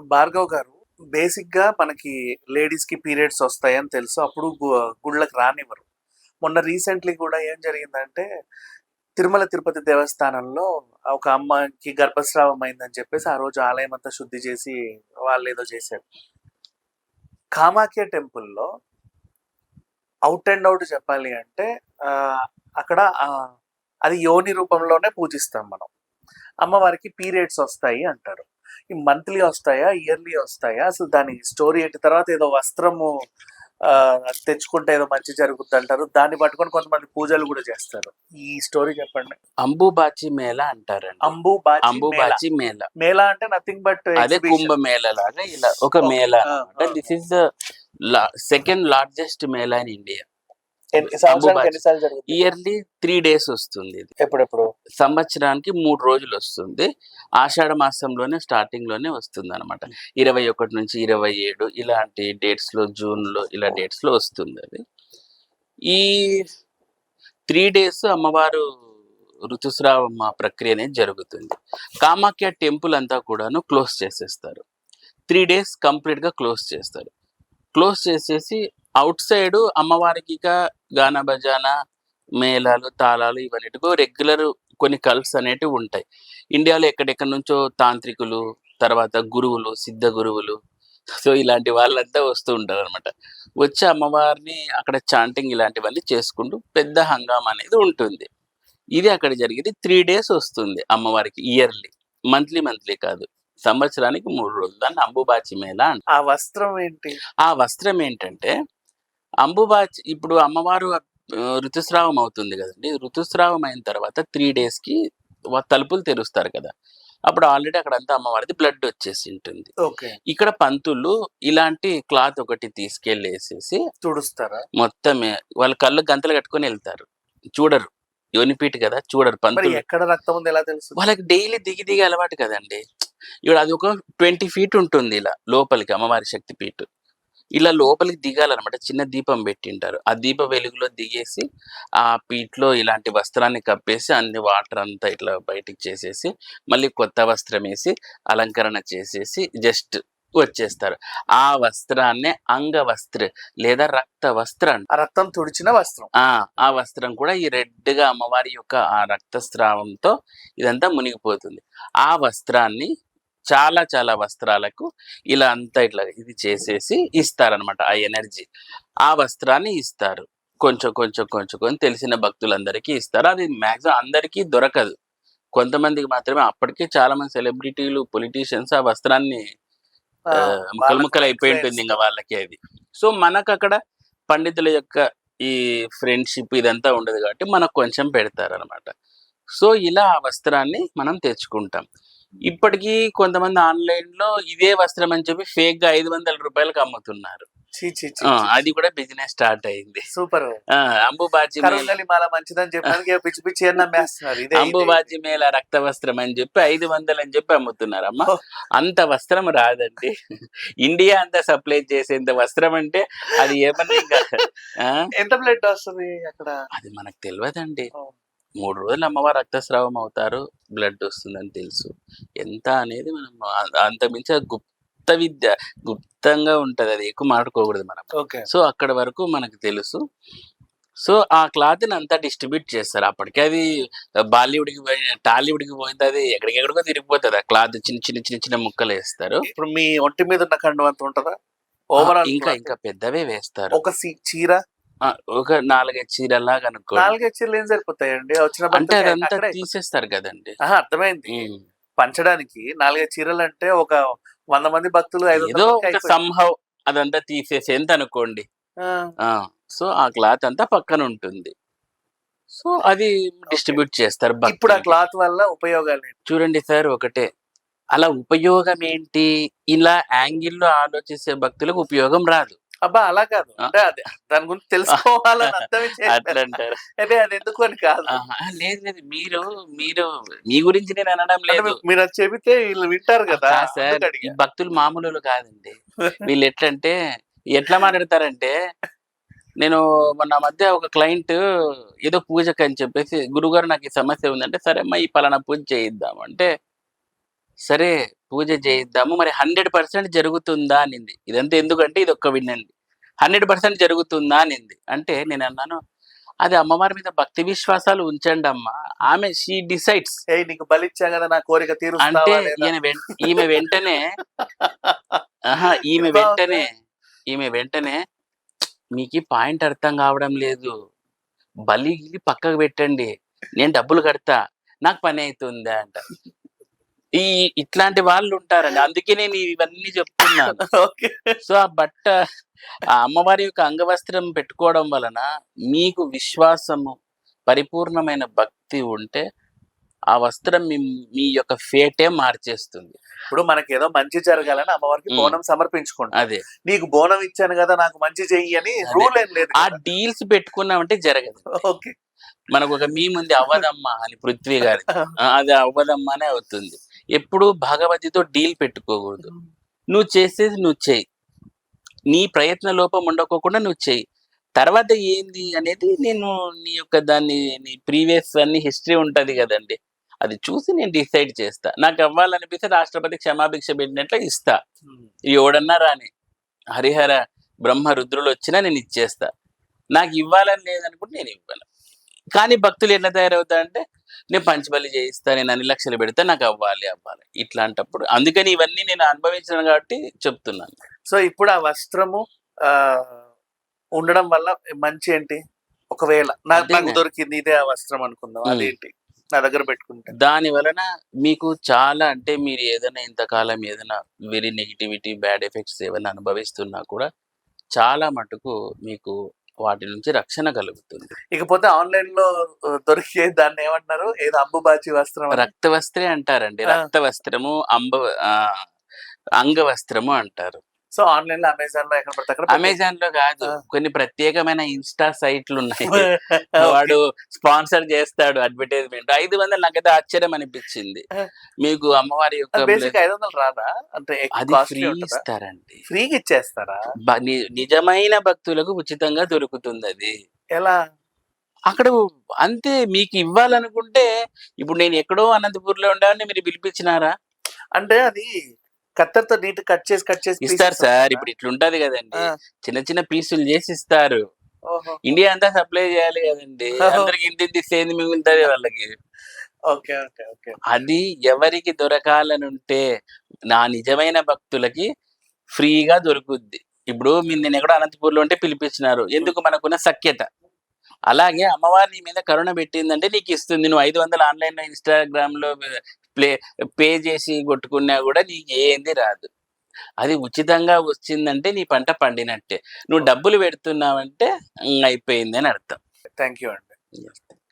భార్గవ్ గారు బేసిక్గా మనకి లేడీస్కి పీరియడ్స్ వస్తాయని తెలుసు. అప్పుడు గు- గుళ్ళకి రానివ్వరు. మొన్న రీసెంట్లీ కూడా ఏం జరిగిందంటే తిరుమల తిరుపతి దేవస్థానంలో ఒక అమ్మకి గర్భస్రావం అయిందని చెప్పేసి ఆ రోజు ఆలయం అంతా శుద్ధి చేసి వాళ్ళు ఏదో చేశారు. కామాఖ్య టెంపుల్లో అవుట్ అండ్ అవుట్ చెప్పాలి అంటే అక్కడ అది యోని రూపంలోనే పూజిస్తాం మనం. అమ్మవారికి పీరియడ్స్ వస్తాయి అంటారు. ఈ మంత్లీ వస్తాయా ఇయర్లీ వస్తాయా? అసలు దాని స్టోరీ ఏంటి? తర్వాత ఏదో వస్త్రము తెచ్చుకుంటే ఏదో మంచి జరుగుతుంది అంటారు దాన్ని పట్టుకొని కొంతమంది పూజలు కూడా చేస్తారు. ఈ స్టోరీ చెప్పండి. అంబుబాచి మేళ అంటారండి. అంబు బాచి మేళ. అంబుబాచి మేళ. మేళ అంటే నథింగ్ బట్ అదే కుంభ మేళ లాగా ఇలా ఒక mela. This is the second largest mela in India సంవత్సరానికి అంబుబాచి. ఎన్నిసార్లు జరుగుతుంది ఇయర్లీ త్రీ డేస్ వస్తుంది ఇది. ఎప్పుడెప్పుడు? సంవత్సరానికి మూడు రోజులు వస్తుంది. ఆషాఢ మాసంలోనే స్టార్టింగ్లోనే వస్తుంది అనమాట ఇరవై ఒకటి నుంచి ఇరవై ఏడు ఇలాంటి డేట్స్లో జూన్లో ఇలా డేట్స్లో వస్తుంది అది. ఈ త్రీ డేస్ అమ్మవారు ఋతుస్రావ ప్రక్రియ అనేది జరుగుతుంది. కామాఖ్య టెంపుల్ అంతా కూడాను క్లోజ్ చేసేస్తారు. త్రీ డేస్ కంప్లీట్గా క్లోజ్ చేస్తారు. క్లోజ్ చేసేసి అవుట్ సైడ్ అమ్మవారికి గాన బజాన మేళాలు తాళాలు ఇవన్నిటికో రెగ్యులర్ కొన్ని కల్స్ అనేటివి ఉంటాయి. ఇండియాలో ఎక్కడెక్కడి నుంచో తాంత్రికులు తర్వాత గురువులు సిద్ధ గురువులు సో ఇలాంటి వాళ్ళంతా వస్తూ ఉంటారు అనమాట వచ్చి అమ్మవారిని అక్కడ చాంటింగ్ ఇలాంటివన్నీ చేసుకుంటూ పెద్ద హంగామా అనేది ఉంటుంది. ఇది అక్కడ జరిగేది త్రీ డేస్ వస్తుంది అమ్మవారికి ఇయర్లీ. మంత్లీ మంత్లీ కాదు. సంవత్సరానికి మూడు రోజులు. దాన్ని అంబుబాచి మేళ ఆ వస్త్రం ఏంటి? ఆ వస్త్రం ఏంటంటే అంబుబాచి ఇప్పుడు అమ్మవారు ఋతుస్రావం అవుతుంది కదండి. ఋతుస్రావం అయిన తర్వాత త్రీ డేస్కి వ- తలుపులు తెరుస్తారు కదా. అప్పుడు ఆల్రెడీ అక్కడంతా అమ్మవారిది బ్లడ్ వచ్చేసి ఉంటుంది. ఇక్కడ పంతులు ఇలాంటి క్లాత్ ఒకటి తీసుకెళ్ళేసేసి తుడుస్తారా? మొత్తం వాళ్ళ కళ్ళు గంతలు కట్టుకొని వెళ్తారు. చూడరు. యోనిపీట్ కదా చూడరు పంతులు. ఎక్కడ రక్తం ఉంది ఎలా తెలుసు వాళ్ళకి డైలీ దిగి దిగి అలవాటు కదండి. ఇక్కడ అది ఒక ట్వంటీ ఫీట్ ఉంటుంది ఇలా లోపలికి అమ్మవారి శక్తి పీఠ ఇలా లోపలికి దిగాలన్నమాట. చిన్న దీపం పెట్టింటారు. ఆ దీప వెలుగులో దిగేసి ఆ పీట్లో ఇలాంటి వస్త్రాన్ని కప్పేసి అన్ని వాటర్ అంతా ఇట్లా బయటికి చేసేసి మళ్ళీ కొత్త వస్త్రం వేసి అలంకరణ చేసేసి జస్ట్ వచ్చేస్తారు. ఆ వస్త్రాన్నే అంగవస్త్ర లేదా రక్త వస్త్ర. ఆ రక్తం తుడిచిన వస్త్రం. ఆ ఆ వస్త్రం కూడా ఈ రెడ్గా అమ్మవారి యొక్క ఆ రక్తస్రావంతో ఇదంతా మునిగిపోతుంది. ఆ వస్త్రాన్ని చాలా చాలా వస్త్రాలకు ఇలా అంతా ఇట్లా ఇది చేసేసి ఇస్తారనమాట ఆ ఎనర్జీ. ఆ వస్త్రాన్ని ఇస్తారు. కొంచెం కొంచెం కొంచెం కొంచెం తెలిసిన భక్తులందరికీ ఇస్తారు. అది మాక్సిమం అందరికీ దొరకదు. కొంతమందికి మాత్రమే. అప్పటికే చాలా మంది సెలబ్రిటీలు పొలిటీషియన్స్ ఆ వస్త్రాన్ని ముక్కలు ముక్కలు అయిపోయి ఉంటుంది ఇంకా వాళ్ళకి అది. సో మనకు అక్కడ పండితుల యొక్క ఈ ఫ్రెండ్షిప్ ఇదంతా ఉండదు కాబట్టి మనకు కొంచెం పెడతారు అనమాట సో ఇలా ఆ వస్త్రాన్ని మనం తెచ్చుకుంటాం. ఇప్పటికీ కొంతమంది ఆన్లైన్లో ఇదే వస్త్రం అని చెప్పి ఫేక్గా ఐదు వందల రూపాయలకు అమ్ముతున్నారు చీ చీ చీ ఆ, అది కూడా బిజినెస్ స్టార్ట్ అయింది సూపర్ మాల మంచిదని చెప్పడానికి పిచ్చి పిచ్చి. అంబుబాచి మేళ రక్త వస్త్రం అని చెప్పి ఐదు వందలు అని చెప్పి అమ్ముతున్నారు అమ్మ. అంత వస్త్రం రాదండి ఇండియా అంతా సప్లై చేసేంత వస్త్రం అంటే అది ఏమన్నా? ఎంత బ్లడ్ వస్తుంది అక్కడ అది మనకు తెలియదండి. మూడు రోజులు అమ్మవారు రక్తస్రావం అవుతారు బ్లడ్ వస్తుందని తెలుసు. ఎంత అనేది మనం అ- అంత మించి అది గుప్త విద్య గుప్తంగా ఉంటది. అది ఎక్కువ మాట్లాడుకోకూడదు మనం. ఓకే. సో అక్కడ వరకు మనకు తెలుసు. సో ఆ క్లాత్ని అంతా డిస్ట్రిబ్యూట్ చేస్తారు. అప్పటికి అది బాలీవుడ్కి పోయి టాలీవుడ్కి పోయింది అది ఎక్కడికెక్కడికో తిరిగిపోతుంది. ఆ క్లాత్ చిన్న చిన్న చిన్న చిన్న ముక్కలు వేస్తారు. ఇప్పుడు మీ ఒంటి మీద ఉన్న కండు అంత ఉంటదా? ఓవరాల్ ఇంకా ఇంకా పెద్దవే వేస్తారు. ఒక చీర ఒక నాలుగైదు చీరలాగా అనుకో నాలుగైదు చీరలు ఏం సరిపోతాయండి? వచ్చిన అంటే అదంతా తీసేస్తారు కదండి. అర్థమైంది. పంచడానికి నాలుగైదు చీరలు అంటే ఒక వంద మంది భక్తులు ఏదో. సంహవ్ అదంతా తీసేసి ఎంత అనుకోండి? సో ఆ క్లాత్ అంతా పక్కన ఉంటుంది. సో అది డిస్ట్రిబ్యూట్ చేస్తారు ఇప్పుడు ఆ. క్లాత్ వల్ల ఉపయోగాలు? చూడండి సార్ ఒకటే. అలా ఉపయోగం ఏంటి? ఇలా యాంగిల్లో ఆలోచిసే భక్తులకు ఉపయోగం రాదు. అబ్బా అలా కాదు. అంటే అదే దాని గురించి తెలుసుకోవాలని అర్థమే అట్లా చేశారు. అంటారు అదే అది ఎందుకు అని కాదు లేదు లేదు. మీరు మీరు మీ గురించి నేను అనడం అంటే లేదు. మీరు అది చెబితే వీళ్ళు వింటారు కదా. సార్. భక్తులు మామూలు కాదండి. వీళ్ళు ఎట్లంటే ఎట్లా మాట్లాడతారంటే నేను మొన్న మధ్య ఒక క్లయింట్ ఏదో పూజకి అని చెప్పేసి గురుగారు నాకు ఈ సమస్య ఉందంటే సరే అమ్మా ఈ పలానా పూజ చేయిద్దాం. అంటే సరే పూజ చేయిద్దాము. మరి హండ్రెడ్ పర్సెంట్ జరుగుతుందా అనింది. ఇదంతా ఎందుకంటే ఇది ఒక్క వినండి. హండ్రెడ్ పర్సెంట్ జరుగుతుందా అనింది. అంటే నేను అన్నాను అది అమ్మవారి మీద భక్తి విశ్వాసాలు ఉంచండి అమ్మా. ఆమె షీ డిసైడ్స్ నీకు బలిచ్చా కదా నా కోరిక అంటే? ఈయన వెం- ఈమె వెంటనే ఆహా ఈమె. వెంటనే ఈమె వెంటనే మీకు పాయింట్ అర్థం కావడం లేదు. బలి పక్కకు పెట్టండి. నేను డబ్బులు కడతా. నాకు పని అవుతుందా అంట. ఈ ఇట్లాంటి వాళ్ళు ఉంటారండి అందుకే నేను ఇవన్నీ చెప్తున్నాను. సో ఆ బట్ట ఆ అమ్మవారి యొక్క అంగవస్త్రం పెట్టుకోవడం వలన మీకు విశ్వాసము పరిపూర్ణమైన భక్తి ఉంటే ఆ వస్త్రం మీ మీ యొక్క ఫేటే మార్చేస్తుంది. ఇప్పుడు మనకి ఏదో మంచి జరగాలని అమ్మవారికి. బోనం సమర్పించుకుంటాం. అదే. నీకు బోనం ఇచ్చాను కదా నాకు మంచి చెయ్యి అని. రూల్ ఏం లేదు ఆ. డీల్స్ పెట్టుకున్నామంటే జరగదు. ఓకే. మనకు ఒక మీ ముందు అవ్వదమ్మా అని పృథ్వీ గారి. అది అవ్వదమ్మా అనే అవుతుంది. ఎప్పుడు భగవతితో డీల్ పెట్టుకోకూడదు. నువ్వు చేసేది నువ్వు చేయి. నీ ప్రయత్న లోపం ఉండకోకుండా నువ్వు చేయి. తర్వాత ఏంది అనేది నేను నీ యొక్క దాన్ని నీ ప్రీవియస్ అన్ని హిస్టరీ ఉంటది కదండి. అది చూసి నేను డిసైడ్ చేస్తా. నాకు అవ్వాలనిపిస్తే రాష్ట్రపతి క్షమాభిక్ష పెట్టినట్లు ఇస్తా. ఎవడన్నా రాని హరిహర బ్రహ్మ రుద్రులు వచ్చినా నేను ఇచ్చేస్తా. నాకు ఇవ్వాలని లేదనుకుంటే నేను ఇవ్వను. కానీ భక్తులు ఎట్లా తయారవుతారంటే నేను పంచబలి చేయిస్తా నేను అన్ని లక్షలు పెడితే నాకు అవ్వాలి అవ్వాలి. ఇట్లాంటప్పుడు. అందుకని ఇవన్నీ నేను అనుభవించాను కాబట్టి చెప్తున్నాను. సో ఇప్పుడు ఆ వస్త్రము ఉండడం వల్ల మంచి ఏంటి? ఒకవేళ నాకు. దొరికింది ఇదే ఆ వస్త్రం అనుకుందాం. అదేంటి? నా దగ్గర పెట్టుకుంటే. దాని వలన మీకు చాలా అంటే మీరు ఏదైనా ఇంతకాలం ఏదైనా వెరీ నెగిటివిటీ బ్యాడ్ ఎఫెక్ట్స్ ఏమైనా అనుభవిస్తున్నా కూడా చాలా మటుకు మీకు వాటి నుంచి రక్షణ కలుగుతుంది ఇకపోతే ఆన్లైన్లో దొరికే దాన్ని ఏమంటారు ఏదో అంబుబాచి వస్త్రం. రక్త వస్త్రే అంటారండి. రక్త వస్త్రము అంబ అంగవస్త్రము అంటారు సో ఆన్లైన్లో అమెజాన్లో ఎక్కడ పడితే అమెజాన్లో కాదు. కొన్ని ప్రత్యేకమైన ఇన్స్టా సైట్లు ఉన్నాయి. వాడు స్పాన్సర్ చేస్తాడు అడ్వర్టైజ్మెంట్. ఐదు వందలు నాకైతే ఆశ్చర్యం అనిపించింది. మీకు అమ్మవారి యొక్క బేసిక్ ఐదు వందలు రాదా? అంటే అది ఫ్రీ ఇస్తారండి. ఫ్రీగా ఇచ్చేస్తారా? నిజమైన భక్తులకు ఉచితంగా దొరుకుతుంది అది. ఎలా? అక్కడ అంతే మీకు ఇవ్వాలనుకుంటే ఇప్పుడు నేను ఎక్కడో అనంతపూర్లో ఉండాలని మీరు పిలిపించినారా? అంటే అది కత్తెరతో నీట్ కట్ చేసి కట్ చేసి ఇస్తారు సార్? ఇప్పుడు ఇట్లుంటది కదండి. ఆ, చిన్న చిన్న పీసులు చేసి ఇస్తారు. ఇండియా అంతా సప్లై చేయాలి కదండి. అందరికి ఇంటింటి సేంది మిగులుతుంది వాళ్ళకి. Okay okay okay. అది ఎవరికి దొరకాలనుంటే నా నిజమైన భక్తులకి ఫ్రీగా దొరుకుద్ది. ఇప్పుడు మీరు నేను ఎక్కడో అనంతపూర్లో ఉంటే పిలిపించినారు. ఎందుకు? మనకున్న సఖ్యత. అలాగే అమ్మవారి నీ మీద కరుణ పెట్టిందంటే నీకు ఇస్తుంది. నువ్వు ఐదు వందలు ఆన్లైన్లో ఇన్స్టాగ్రామ్లో ప్లే పే చేసి కొట్టుకున్నా కూడా నీకు ఏంది రాదు. అది ఉచితంగా వచ్చిందంటే నీ పంట పండినట్టే. నువ్వు డబ్బులు పెడుతున్నావంటే అయిపోయింది అని అర్థం. థ్యాంక్ యూ అండి